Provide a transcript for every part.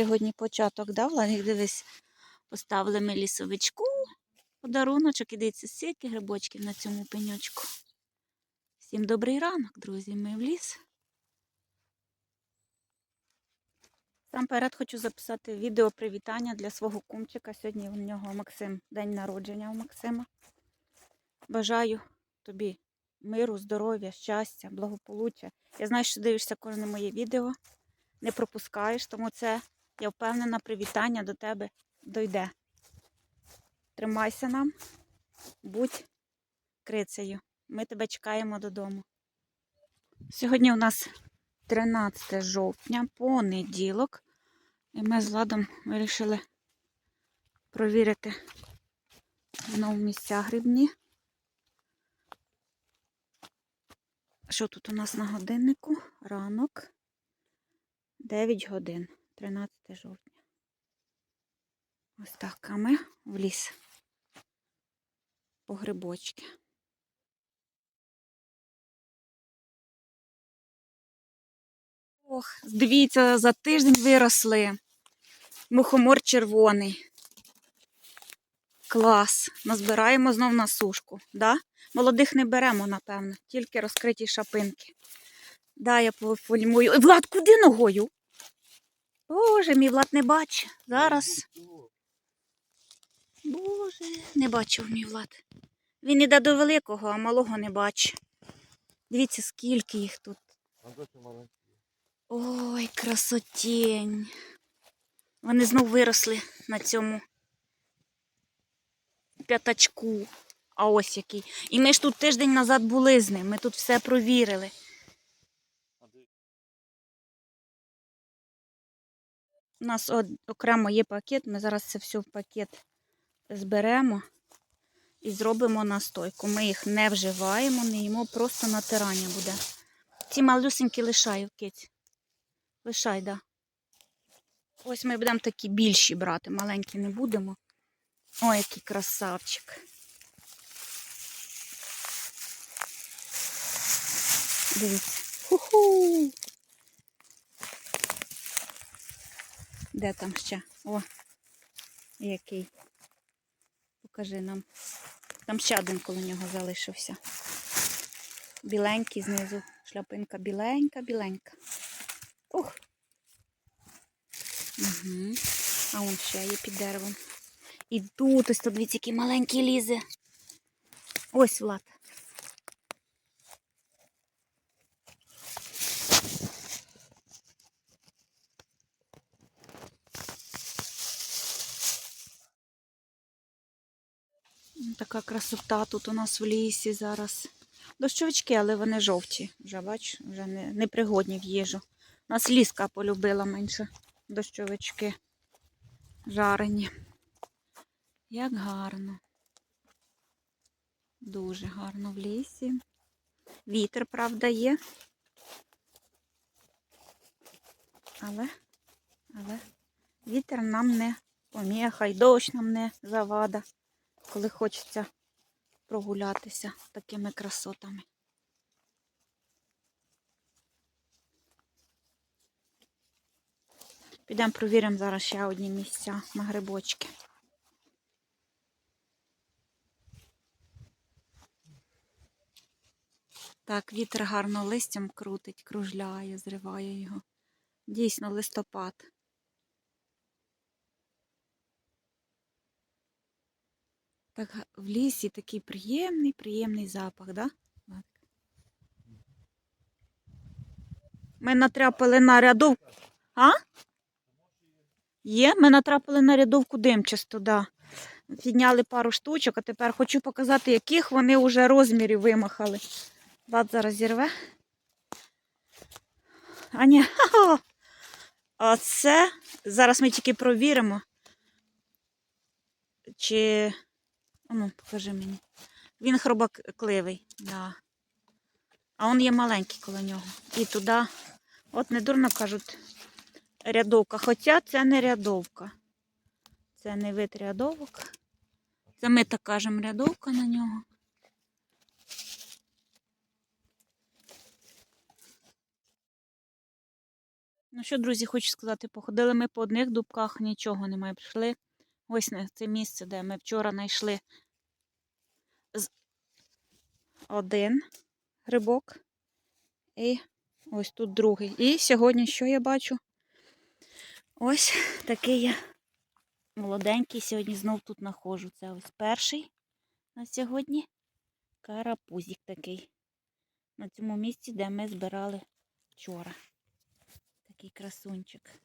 сьогодні початок, да, Владик? Дивись, поставили ми лісовичку, подаруночок, і дивіться, стільки грибочків на цьому пеньочку. Всім добрий ранок, друзі, ми в ліс. Сам перед хочу записати відео привітання для свого кумчика. Сьогодні у нього Максим, день народження у Максима. Бажаю тобі миру, здоров'я, щастя, благополуччя. Я знаю, що дивишся кожне моє відео, не пропускаєш, тому це, я впевнена, привітання до тебе дойде. Тримайся нам, будь крицею. Ми тебе чекаємо додому. Сьогодні у нас 13 жовтня, понеділок. І ми з Ладом вирішили провірити знову місця грибні. Що тут у нас на годиннику? Ранок 9 годин, 13 жовтня. Ось так, а ми в ліс по грибочки. Ох, дивіться, за тиждень виросли. Мухомор червоний. Клас. Назбираємо знов на сушку. Да? Молодих не беремо, напевно, тільки розкриті шапинки. Да, я пофільмую. Влад, куди ногою? Боже, мій Влад не бачить. Зараз. Боже, не бачив мій Влад. Він іде до великого, а малого не бачить. Дивіться, скільки їх тут. Ой, красотень. Вони знов виросли на цьому п'ятачку. А ось який. І ми ж тут тиждень назад були з ним. Ми тут все провірили. У нас окремо є пакет. Ми зараз це все в пакет зберемо і зробимо настойку. Ми їх не вживаємо, не їмо, просто натирання буде. Ці малюсенькі лишаю, киць. Лишай, да. Ось ми будемо такі більші брати, маленькі не будемо. Ой, який красавчик. Дивіться. Ху-ху. Де там ще? О, який. Покажи нам. Там ще один коло нього залишився. Біленький знизу. Шляпинка біленька, біленька. Ух. Угу. А он ще є під деревом. І тут ось тут дивіться, який маленький лізе. Ось Влад. Така красота тут у нас в лісі зараз. Дощовички, але вони жовті. Вже бач, вже не, не пригодні в їжу. У Нас ліска полюбила менше дощовички жарені. Як гарно. Дуже гарно в лісі. Вітер, правда, є. Але, але вітер нам не поміха, й дощ нам не завада, коли хочеться прогулятися такими красотами. Підемо провіримо зараз ще одні місця на грибочки. Так, вітер гарно листям крутить, кружляє, зриває його. Дійсно, листопад. Так в лісі такий приємний, приємний запах, да? Ми натрапили на рядовку. А? Є, ми натрапили на рядовку димчасту, да. Підняли пару штучок, а тепер хочу показати, яких вони вже розмірів вимахали. Влад зараз зірве. А ні. Оце зараз ми тільки провіримо. Чи. Ну, покажи мені. Він хробакливий, да. А он є маленький коло нього. І туди, от недурно кажуть, рядовка. Хоча це не рядовка. Це не вид рядовок. Це ми так кажемо рядовка на нього. Ну що, друзі, хочу сказати, походили ми по одних дубках, нічого немає. Прийшли ось на це місце, де ми вчора знайшли один грибок. І ось тут другий. І сьогодні що я бачу? Ось такий я молоденький. Сьогодні знов тут знаходжу. Це ось перший на сьогодні. Карапузик такий. На цьому місці, де ми збирали вчора. Такий красунчик.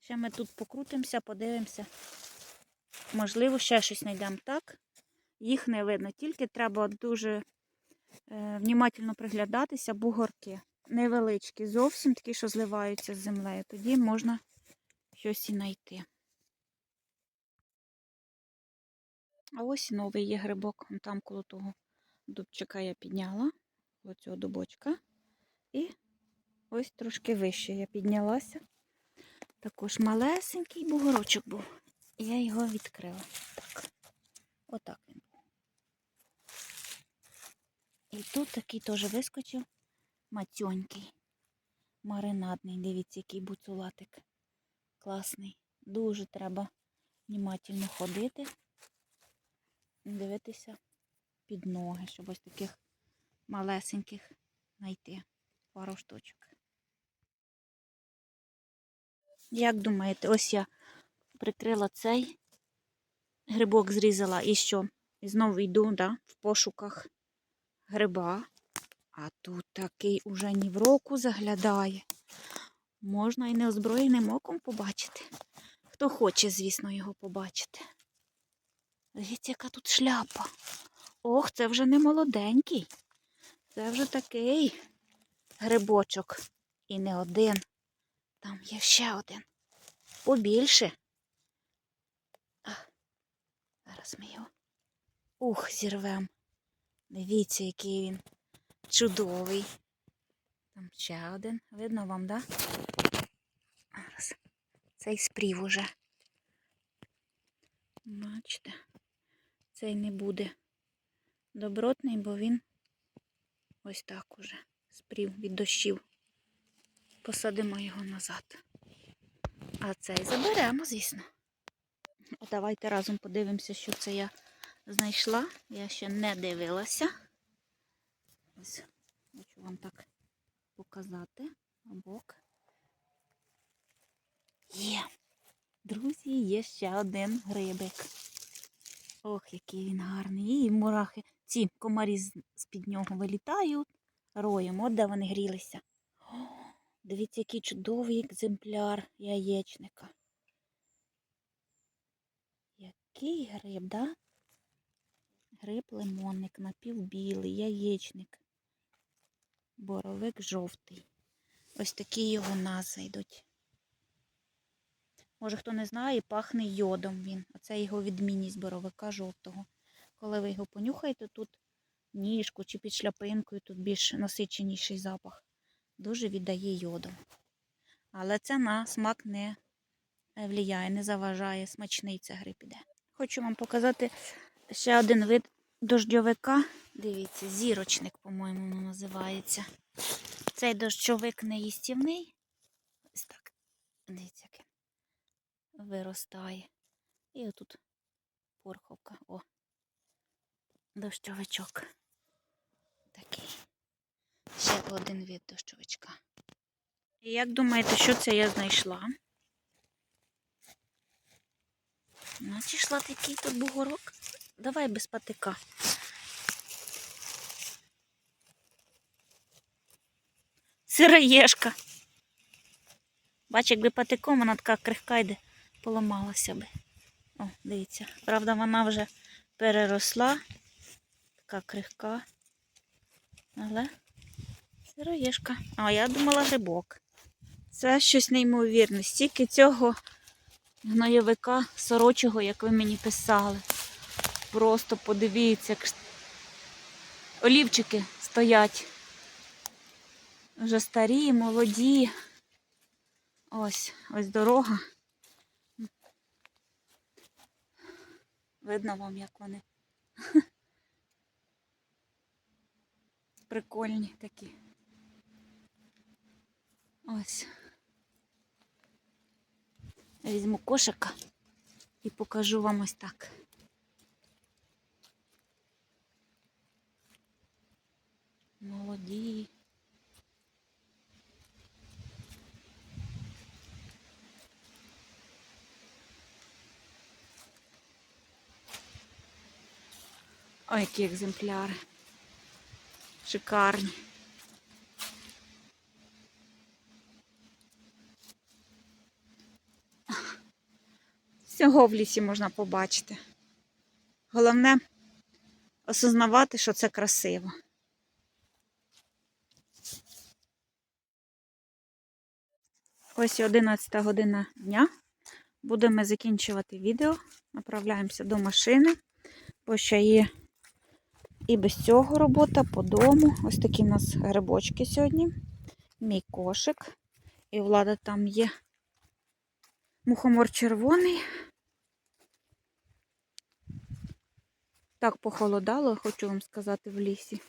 Ще ми тут покрутимося, подивимося. Можливо, ще щось знайдемо так. Їх не видно. Тільки треба дуже е, внімательно приглядатися, бугорки. Невеличкі, зовсім такі, що зливаються з землею. Тоді можна щось і знайти. А ось новий є грибок. Там коло того дубчика я підняла, коло цього дубочка. І ось трошки вище я піднялася. Також малесенький бугорочок був. Я його відкрила. Так. Отак він. І тут такий теж вискочив матьонький, маринадний. Дивіться, який буцулатик. Класний. Дуже треба внимательно ходити, дивитися під ноги, щоб ось таких малесеньких знайти пару штучок. Як думаєте, ось я прикрила цей грибок, зрізала і що? І знову йду да, в пошуках гриба. А тут такий уже ні в року заглядає. Можна і неозброєним оком побачити. Хто хоче, звісно, його побачити. Дивіться, яка тут шляпа. Ох, це вже не молоденький. Це вже такий грибочок. І не один. Там є ще один. Побільше. Зараз ми його. Ух, зірвем. Дивіться, який він чудовий. Там ще один. Видно вам, да? Зараз. Цей спрів уже. Бачите, цей не буде добротний, бо він ось так уже спрів від дощів. Посадимо його назад. А цей заберемо, звісно. Давайте разом подивимося, що це я знайшла. Я ще не дивилася. Ось хочу вам так показати. Обок. Є. Друзі, є ще один грибик. Ох, який він гарний. І мурахи, ці комарі з-під нього вилітають роєм. От де вони грілися. О, дивіться, який чудовий екземпляр яєчника. Який гриб, да? Гриб лимонник, напівбілий, яєчник. Боровик жовтий. Ось такі його назви йдуть. Може, хто не знає, пахне йодом він. Оце його відмінність боровика жовтого. Коли ви його понюхаєте, тут ніжку чи під шляпинкою, тут більш насиченіший запах. Дуже віддає йодом. Але це на смак не влияє, не заважає. Смачний це гриб іде. Хочу вам показати ще один вид дождьовика. Дивіться, зірочник, по-моєму, називається. Цей дощовик не їстівний. Ось так. Дивіться, як він виростає. І отут порховка. О, дощовичок. Такий. Ще один від дощовичка. І як думаєте, що це я знайшла? Знайшла такий тут бугорок. Давай без патика. Сироєшка. Бач, якби патиком, вона така крихка йде, поламалася би. О, дивіться. Правда, вона вже переросла. Така крихка. Але сироєшка. А я думала грибок. Це щось неймовірне. Стільки цього гноєвика сорочого, як ви мені писали. Просто подивіться, як олівчики стоять. Вже старі, молоді. Ось, ось дорога. Видно вам, як вони прикольні такі. Ось. Візьму кошика і покажу вам ось так. Молоді. Ой, які екземпляри. Шикарні. Всього в лісі можна побачити. Головне осознавати, що це красиво. Ось 11 година дня. Будемо закінчувати відео. Направляємося до машини, бо ще є і без цього робота по дому. Ось такі в нас грибочки сьогодні. Мій кошик. І влада там є мухомор червоний. Так похолодало, хочу вам сказати, в лісі.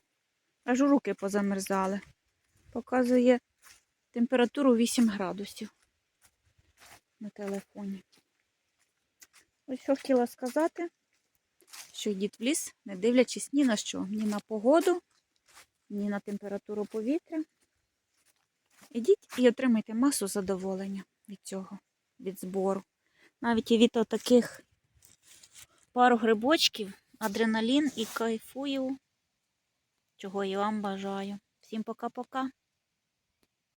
Аж руки позамерзали. Показує температуру 8 градусів на телефоні. Ось що хотіла сказати, що йдіть в ліс, не дивлячись ні на що, ні на погоду, ні на температуру повітря. Ідіть і отримайте масу задоволення від цього, від збору. Навіть і від таких пару грибочків, адреналін і кайфую, чого я вам бажаю. Всім пока-пока.